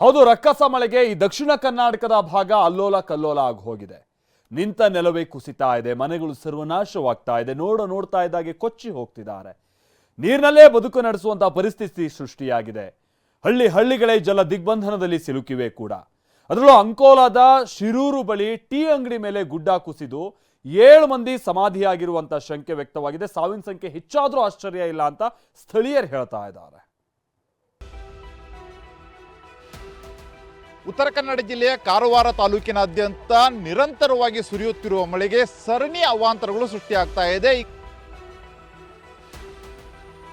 ಹೌದು, ರಕ್ಕಸ ಮಳೆಗೆ ಈ ದಕ್ಷಿಣ ಕರ್ನಾಟಕದ ಭಾಗ ಅಲ್ಲೋಲ ಕಲ್ಲೋಲ ಆಗಿ ಹೋಗಿದೆ. ನಿಂತ ನೆಲವೇ ಕುಸಿತಾ ಇದೆ, ಮನೆಗಳು ಸರ್ವನಾಶವಾಗ್ತಾ ಇದೆ, ನೋಡ, ನೋಡ್ತಾ ಇದ್ದಾಗೆ ಕೊಚ್ಚಿ ಹೋಗ್ತಿದ್ದಾರೆ. ನೀರಿನಲ್ಲೇ ಬದುಕು ನಡೆಸುವಂತಹ ಪರಿಸ್ಥಿತಿ ಸೃಷ್ಟಿಯಾಗಿದೆ. ಹಳ್ಳಿ ಹಳ್ಳಿಗಳೇ ಜಲ ದಿಗ್ಬಂಧನದಲ್ಲಿ ಸಿಲುಕಿವೆ ಕೂಡ. ಅದರಲ್ಲೂ ಅಂಕೋಲಾದ ಶಿರೂರು ಬಳಿ ಟೀ ಅಂಗಡಿ ಮೇಲೆ ಗುಡ್ಡ ಕುಸಿದು ಏಳು ಮಂದಿ ಸಮಾಧಿಯಾಗಿರುವಂತಹ ಶಂಕೆ ವ್ಯಕ್ತವಾಗಿದೆ. ಸಾವಿನ ಸಂಖ್ಯೆ ಹೆಚ್ಚಾದರೂ ಆಶ್ಚರ್ಯ ಇಲ್ಲ ಅಂತ ಸ್ಥಳೀಯರು ಹೇಳ್ತಾ ಇದ್ದಾರೆ. ಉತ್ತರ ಕನ್ನಡ ಜಿಲ್ಲೆಯ ಕಾರವಾರ ತಾಲೂಕಿನಾದ್ಯಂತ ನಿರಂತರವಾಗಿ ಸುರಿಯುತ್ತಿರುವ ಮಳೆಗೆ ಸರಣಿ ಅವಾಂತರಗಳು ಸೃಷ್ಟಿಯಾಗ್ತಾ ಇದೆ.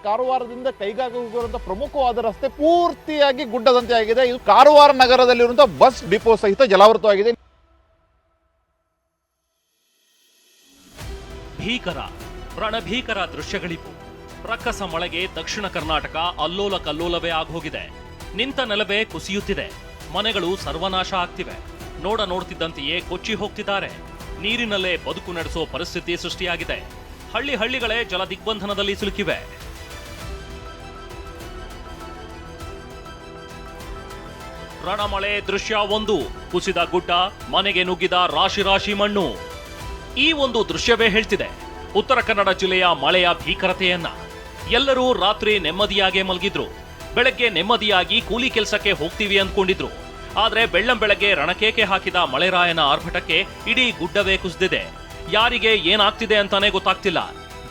ಕಾರವಾರದಿಂದ ಕೈಗಾಗುವಂಥ ಪ್ರಮುಖವಾದ ರಸ್ತೆ ಪೂರ್ತಿಯಾಗಿ ಗುಡ್ಡದಂತೆ ಆಗಿದೆ ಇದು ಕಾರವಾರ ನಗರದಲ್ಲಿರುವಂತಹ ಬಸ್ ಡಿಪೋ ಸಹಿತ ಜಲಾವೃತವಾಗಿದೆ. ಭೀಕರ, ರಣಭೀಕರ ದೃಶ್ಯಗಳಿವು. ಪ್ರಕಸ ಮಳೆಗೆ ದಕ್ಷಿಣ ಕರ್ನಾಟಕ ಅಲ್ಲೋಲ ಕಲ್ಲೋಲವೇ ಆಗೋಗಿದೆ. ನಿಂತ ನೆಲವೇ ಕುಸಿಯುತ್ತಿದೆ. ಮನೆಗಳು ಸರ್ವನಾಶ ಆಗ್ತಿವೆ. ನೋಡ ನೋಡ್ತಿದ್ದಂತೆಯೇ ಕೊಚ್ಚಿ ಹೋಗ್ತಿದ್ದಾರೆ. ನೀರಿನಲ್ಲೇ ಬದುಕು ನಡೆಸೋ ಪರಿಸ್ಥಿತಿ ಸೃಷ್ಟಿಯಾಗಿದೆ. ಹಳ್ಳಿ ಹಳ್ಳಿಗಳೇ ಜಲ ದಿಗ್ಬಂಧನದಲ್ಲಿ ಸಿಲುಕಿವೆ. ರಣಮಳೆ ದೃಶ್ಯ ಒಂದು. ಕುಸಿದ ಗುಡ್ಡ, ಮನೆಗೆ ನುಗ್ಗಿದ ರಾಶಿ ರಾಶಿ ಮಣ್ಣು. ಈ ಒಂದು ದೃಶ್ಯವೇ ಹೇಳ್ತಿದೆ. ಉತ್ತರ ಕನ್ನಡ ಜಿಲ್ಲೆಯ ಮಳೆಯ ಭೀಕರತೆಯನ್ನ. ಎಲ್ಲರೂ ರಾತ್ರಿ ನೆಮ್ಮದಿಯಾಗೆ ಮಲಗಿದ್ರು. ಬೆಳಗ್ಗೆ ನೆಮ್ಮದಿಯಾಗಿ ಕೂಲಿ ಕೆಲಸಕ್ಕೆ ಹೋಗ್ತೀವಿ ಅಂದ್ಕೊಂಡಿದ್ರು. ಆದ್ರೆ ಬೆಳ್ಳಂ ಬೆಳಗ್ಗೆ ರಣಕೇಕೆ ಹಾಕಿದ ಮಳೆರಾಯನ ಆರ್ಭಟಕ್ಕೆ ಇಡೀ ಗುಡ್ಡವೇ ಕುಸಿದಿದೆ. ಯಾರಿಗೆ ಏನಾಗ್ತಿದೆ ಅಂತಾನೆ ಗೊತ್ತಾಗ್ತಿಲ್ಲ.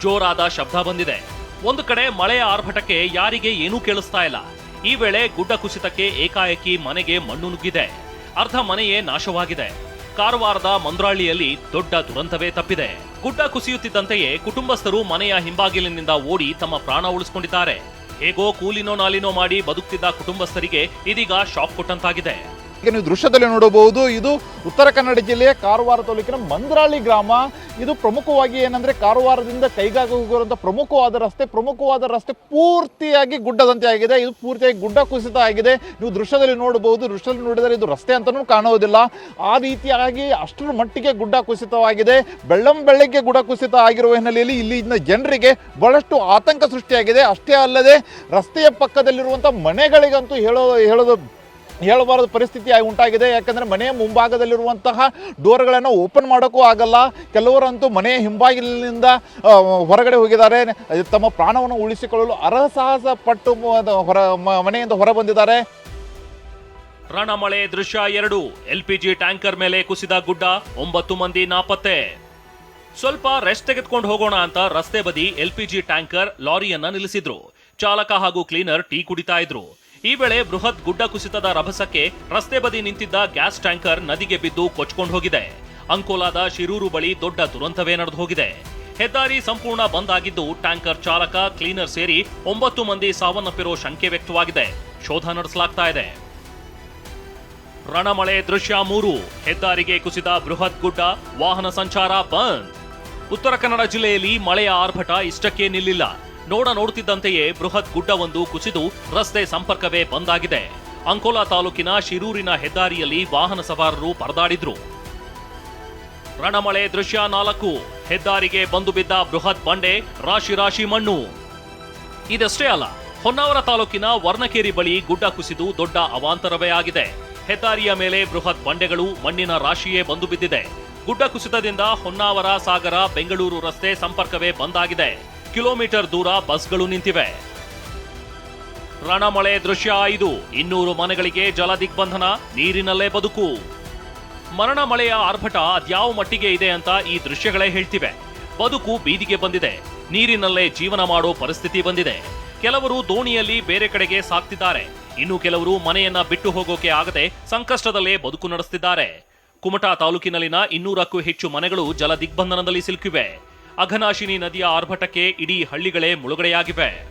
ಜೋರಾದ ಶಬ್ದ ಬಂದಿದೆ. ಒಂದು ಕಡೆ ಮಳೆಯ ಆರ್ಭಟಕ್ಕೆ ಯಾರಿಗೆ ಏನೂ ಕೇಳಿಸ್ತಾ ಇಲ್ಲ. ಈ ವೇಳೆ ಗುಡ್ಡ ಕುಸಿತಕ್ಕೆ ಏಕಾಏಕಿ ಮನೆಗೆ ಮಣ್ಣು ನುಗ್ಗಿದೆ. ಅರ್ಧ ಮನೆಯೇ ನಾಶವಾಗಿದೆ. ಕಾರವಾರದ ಮಂದ್ರಾಳಿಯಲ್ಲಿ ದೊಡ್ಡ ದುರಂತವೇ ತಪ್ಪಿದೆ. ಗುಡ್ಡ ಕುಸಿಯುತ್ತಿದ್ದಂತೆಯೇ ಕುಟುಂಬಸ್ಥರು ಮನೆಯ ಹಿಂಬಾಗಿಲಿನಿಂದ ಓಡಿ ತಮ್ಮ ಪ್ರಾಣ ಉಳಿಸಿಕೊಂಡಿದ್ದಾರೆ. ಹೇಗೋ ಕೂಲಿನೋ ನಾಲಿನೋ ಮಾಡಿ ಬದುಕ್ತಿದ್ದ ಕುಟುಂಬಸ್ಥರಿಗೆ ಇದೀಗ ಶಾಕ್ ಕೊಟ್ಟಂತಾಗಿದೆ. ಈಗ ನೀವು ದೃಶ್ಯದಲ್ಲಿ ನೋಡಬಹುದು, ಇದು ಉತ್ತರ ಕನ್ನಡ ಜಿಲ್ಲೆಯ ಕಾರವಾರ ತಾಲೂಕಿನ ಮಂದ್ರಾಳಿ ಗ್ರಾಮ. ಇದು ಪ್ರಮುಖವಾಗಿ ಏನಂದ್ರೆ ಕಾರವಾರದಿಂದ ಕೈಗಾಗ ಪ್ರಮುಖವಾದ ರಸ್ತೆ ಪ್ರಮುಖವಾದ ರಸ್ತೆ ಪೂರ್ತಿಯಾಗಿ ಗುಡ್ಡದಂತೆ ಆಗಿದೆ. ಇದು ಪೂರ್ತಿಯಾಗಿ ಗುಡ್ಡ ಕುಸಿತ ಆಗಿದೆ. ನೀವು ದೃಶ್ಯದಲ್ಲಿ ನೋಡಬಹುದು, ದೃಶ್ಯದಲ್ಲಿ ನೋಡಿದರೆ ಇದು ರಸ್ತೆ ಅಂತಲೂ ಕಾಣುವುದಿಲ್ಲ. ಆ ರೀತಿಯಾಗಿ ಅಷ್ಟರ ಮಟ್ಟಿಗೆ ಗುಡ್ಡ ಕುಸಿತವಾಗಿದೆ. ಬೆಳ್ಳಂ ಬೆಳ್ಳಕ್ಕೆ ಗುಡ್ಡ ಕುಸಿತ ಆಗಿರುವ ಹಿನ್ನೆಲೆಯಲ್ಲಿ ಇಲ್ಲಿನ ಜನರಿಗೆ ಬಹಳಷ್ಟು ಆತಂಕ ಸೃಷ್ಟಿಯಾಗಿದೆ. ಅಷ್ಟೇ ಅಲ್ಲದೆ ರಸ್ತೆಯ ಪಕ್ಕದಲ್ಲಿರುವಂಥ ಮನೆಗಳಿಗಂತೂ ಹೇಳೋ, ಹೇಳೋದು ಹೇಳಬಾರದ ಪರಿಸ್ಥಿತಿ ಉಂಟಾಗಿದೆ. ಯಾಕಂದರೆ ಮನೆಯ ಮುಂಭಾಗದಲ್ಲಿರುವಂತಹ ಡೋರ್ಗಳನ್ನು ಓಪನ್ ಮಾಡೋಕ್ಕೂ ಆಗಲ್ಲ. ಕೆಲವರಂತೂ ಮನೆಯ ಹಿಂಬಾಗಿಲಿನಿಂದ ಹೊರಗಡೆ ಹೋಗಿದ್ದಾರೆ. ತಮ್ಮ ಪ್ರಾಣವನ್ನು ಉಳಿಸಿಕೊಳ್ಳಲು ಅರಸಾಹಸ ಪಟ್ಟು ಹೊರ ಮನೆಯಿಂದ ಹೊರ ಬಂದಿದ್ದಾರೆ ರಣಮಳೆ ದೃಶ್ಯ ಎರಡು. ಎಲ್ಪಿಜಿ ಟ್ಯಾಂಕರ್ ಮೇಲೆ ಕುಸಿದ ಗುಡ್ಡ, ಒಂಬತ್ತು ಮಂದಿ ನಾಪತ್ತೆ. ಸ್ವಲ್ಪ ರೆಸ್ಟ್ ತೆಗೆದುಕೊಂಡು ಹೋಗೋಣ ಅಂತ ರಸ್ತೆ ಬದಿ ಎಲ್ಪಿಜಿ ಟ್ಯಾಂಕರ್ ಲಾರಿಯನ್ನ ನಿಲ್ಲಿಸಿದ್ರು. ಚಾಲಕ ಹಾಗೂ ಕ್ಲೀನರ್ ಟೀ ಕುಡಿತಾ ಇದ್ರು. ಈ ವೇಳೆ ಬೃಹತ್ ಗುಡ್ಡ ಕುಸಿತದ ರಭಸಕ್ಕೆ ರಸ್ತೆ ಬದಿ ನಿಂತಿದ್ದ ಗ್ಯಾಸ್ ಟ್ಯಾಂಕರ್ ನದಿಗೆ ಬಿದ್ದು ಕೊಚ್ಕೊಂಡು ಹೋಗಿದೆ. ಅಂಕೋಲಾದ ಶಿರೂರು ಬಳಿ ದೊಡ್ಡ ದುರಂತವೇ ನಡೆದು ಹೋಗಿದೆ. ಹೆದ್ದಾರಿ ಸಂಪೂರ್ಣ ಬಂದ್ ಆಗಿದ್ದು ಟ್ಯಾಂಕರ್ ಚಾಲಕ, ಕ್ಲೀನರ್ ಸೇರಿ ಒಂಬತ್ತು ಮಂದಿ ಸಾವನ್ನಪ್ಪಿರೋ ಶಂಕೆ ವ್ಯಕ್ತವಾಗಿದೆ. ಶೋಧ ನಡೆಸಲಾಗ್ತಾ ಇದೆ. ರಣಮಳೆ ದೃಶ್ಯ ಮೂರು. ಹೆದ್ದಾರಿಗೆ ಕುಸಿದ ಬೃಹತ್ ಗುಡ್ಡ, ವಾಹನ ಸಂಚಾರ ಬಂದ್. ಉತ್ತರ ಕನ್ನಡ ಜಿಲ್ಲೆಯಲ್ಲಿ ಮಳೆಯ ಆರ್ಭಟ ಇಷ್ಟಕ್ಕೆ ನಿಲ್ಲಿಲ್ಲ. ನೋಡ ನೋಡುತ್ತಿದ್ದಂತೆಯೇ ಬೃಹತ್ ಗುಡ್ಡವೊಂದು ಕುಸಿದು ರಸ್ತೆ ಸಂಪರ್ಕವೇ ಬಂದ್ ಆಗಿದೆ ಅಂಕೋಲಾ ತಾಲೂಕಿನ ಶಿರೂರಿನ ಹೆದ್ದಾರಿಯಲ್ಲಿ ವಾಹನ ಸವಾರರು ಪರದಾಡಿದ್ರು. ರಣಮಳೆ ದೃಶ್ಯ ನಾಲ್ಕು. ಹೆದ್ದಾರಿಗೆ ಬಂದು ಬಿದ್ದ ಬೃಹತ್ ಬಂಡೆ ರಾಶಿ ರಾಶಿ ಮಣ್ಣು. ಇದಷ್ಟೇ ಅಲ್ಲ, ಹೊನ್ನಾವರ ತಾಲೂಕಿನ ವರ್ಣಕೇರಿ ಬಳಿ ಗುಡ್ಡ ಕುಸಿದು ದೊಡ್ಡ ಅವಾಂತರವೇ ಆಗಿದೆ. ಹೆದ್ದಾರಿಯ ಮೇಲೆ ಬೃಹತ್ ಬಂಡೆಗಳು ಮಣ್ಣಿನ ರಾಶಿಯೇ ಬಂದು ಬಿದ್ದಿದೆ. ಗುಡ್ಡ ಕುಸಿತದಿಂದ ಹೊನ್ನಾವರ, ಸಾಗರ, ಬೆಂಗಳೂರು ರಸ್ತೆ ಸಂಪರ್ಕವೇ ಬಂದ್ ಆಗಿದೆ ಕಿಲೋಮೀಟರ್ ದೂರ ಬಸ್ಗಳು ನಿಂತಿವೆ. ರಣಮಳೆ ದೃಶ್ಯ ಇದು ಇನ್ನೂರು ಮನೆಗಳಿಗೆ ಜಲ ದಿಗ್ಬಂಧನ ನೀರಿನಲ್ಲೇ ಬದುಕು. ಮರಣ ಮಳೆಯ ಆರ್ಭಟ ಅದ್ಯಾವ ಮಟ್ಟಿಗೆ ಇದೆ ಅಂತ ಈ ದೃಶ್ಯಗಳೇ ಹೇಳ್ತಿವೆ. ಬದುಕು ಬೀದಿಗೆ ಬಂದಿದೆ. ನೀರಿನಲ್ಲೇ ಜೀವನ ಮಾಡೋ ಪರಿಸ್ಥಿತಿ ಬಂದಿದೆ. ಕೆಲವರು ದೋಣಿಯಲ್ಲಿ ಬೇರೆ ಕಡೆಗೆ ಸಾಕ್ತಿದ್ದಾರೆ. ಇನ್ನು ಕೆಲವರು ಮನೆಯನ್ನ ಬಿಟ್ಟು ಹೋಗೋಕೆ ಆಗದೆ ಸಂಕಷ್ಟದಲ್ಲೇ ಬದುಕು ನಡೆಸ್ತಿದ್ದಾರೆ. ಕುಮಟಾ ತಾಲೂಕಿನಲ್ಲಿನ ಇನ್ನೂರಕ್ಕೂ ಹೆಚ್ಚು ಮನೆಗಳು ಜಲ ದಿಗ್ಬಂಧನದಲ್ಲಿ ಸಿಲುಕಿವೆ. ಅಘನಾಶಿನಿ ನದಿಯ ಆರ್ಭಟಕ್ಕೆ ಇಡೀ ಹಳ್ಳಿಗಳೇ ಮುಳುಗಡೆಯಾಗಿವೆ.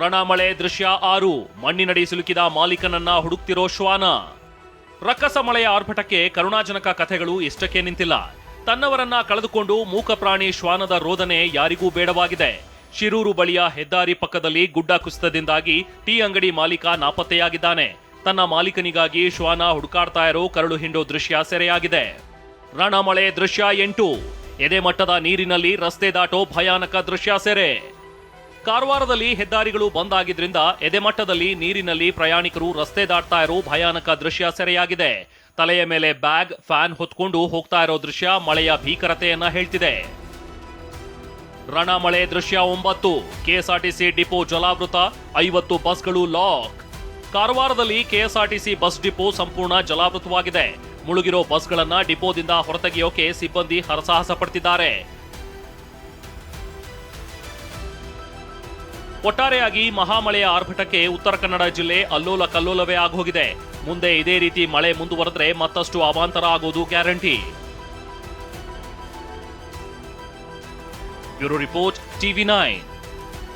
ರಣಮಳೆ ದೃಶ್ಯ ಆರು, ಮಣ್ಣಿನಡಿ ಸಿಲುಕಿದ ಮಾಲೀಕನನ್ನ ಹುಡುಕ್ತಿರೋ ಶ್ವಾನ. ರಕ್ಕಸ ಮಳೆಯ ಆರ್ಭಟಕ್ಕೆ ಕರುಣಾಜನಕ ಕಥೆಗಳು ಇಷ್ಟಕ್ಕೆ ನಿಂತಿಲ್ಲ. ತನ್ನವರನ್ನ ಕಳೆದುಕೊಂಡು ಮೂಕ ಪ್ರಾಣಿ ಶ್ವಾನದ ರೋದನೆ ಯಾರಿಗೂ ಬೇಡವಾಗಿದೆ. ಶಿರೂರು ಬಳಿಯ ಹೆದ್ದಾರಿ ಪಕ್ಕದಲ್ಲಿ ಗುಡ್ಡ ಕುಸಿತದಿಂದಾಗಿ ಟೀ ಅಂಗಡಿ ಮಾಲೀಕ ನಾಪತ್ತೆಯಾಗಿದ್ದಾನೆ. ತನ್ನ ಮಾಲೀಕನಿಗಾಗಿ ಶ್ವಾನ ಹುಡುಕಾಡ್ತಾ ಇರೋ ಕರಳು ಹಿಂಡೋ ದೃಶ್ಯ ಸೆರೆಯಾಗಿದೆ. ರಣಮಳೆ ದೃಶ್ಯ ಎಂಟು ಎದೆ ಮಟ್ಟದ ನೀರಿನಲ್ಲಿ ರಸ್ತೆ ದಾಟೋ ಭಯಾನಕ ದೃಶ್ಯ ಸೆರೆ. ಕಾರವಾರದಲ್ಲಿ ಹೆದ್ದಾರಿಗಳು ಬಂದ್ ಆಗಿದ್ರಿಂದ ಎದೆಮಟ್ಟದಲ್ಲಿ ನೀರಿನಲ್ಲಿ ಪ್ರಯಾಣಿಕರು ರಸ್ತೆ ದಾಟ್ತಾ ಇರೋ ಭಯಾನಕ ದೃಶ್ಯ ಸೆರೆಯಾಗಿದೆ. ತಲೆಯ ಮೇಲೆ ಬ್ಯಾಗ್, ಫ್ಯಾನ್ ಹೊತ್ಕೊಂಡು ಹೋಗ್ತಾ ಇರೋ ದೃಶ್ಯ ಮಳೆಯ ಭೀಕರತೆಯನ್ನ ಹೇಳ್ತಿದೆ. ರಣಮಳೆ ದೃಶ್ಯ ಒಂಬತ್ತು, ಕೆಎಸ್ಆರ್ಟಿಸಿ ಡಿಪೋ ಜಲಾವೃತ, ಐವತ್ತು ಬಸ್ಗಳು ಲಾಕ್. ಕಾರವಾರದಲ್ಲಿ ಕೆಎಸ್ಆರ್ಟಿಸಿ ಬಸ್ ಡಿಪೋ ಸಂಪೂರ್ಣ ಜಲಾವೃತವಾಗಿದೆ. ಮುಳುಗಿರೋ ಬಸ್ಗಳನ್ನ ಡಿಪೋದಿಂದ ಹೊರತೆಗೆಯೋಕೆ ಸಿಬ್ಬಂದಿ ಹರಸಾಹಸ ಪಡ್ತಿದ್ದಾರೆ. ಒಟ್ಟಾರೆಯಾಗಿ ಮಹಾಮಳೆಯ ಆರ್ಭಟಕ್ಕೆ ಉತ್ತರ ಕನ್ನಡ ಜಿಲ್ಲೆ ಅಲ್ಲೋಲ ಕಲ್ಲೋಲವೇ ಆಗೋಗಿದೆ. ಮುಂದೆ ಇದೇ ರೀತಿ ಮಳೆ ಮುಂದುವರೆದ್ರೆ ಮತ್ತಷ್ಟು ಅವಾಂತರ ಆಗೋದು guarantee. Bureau report, TV nine.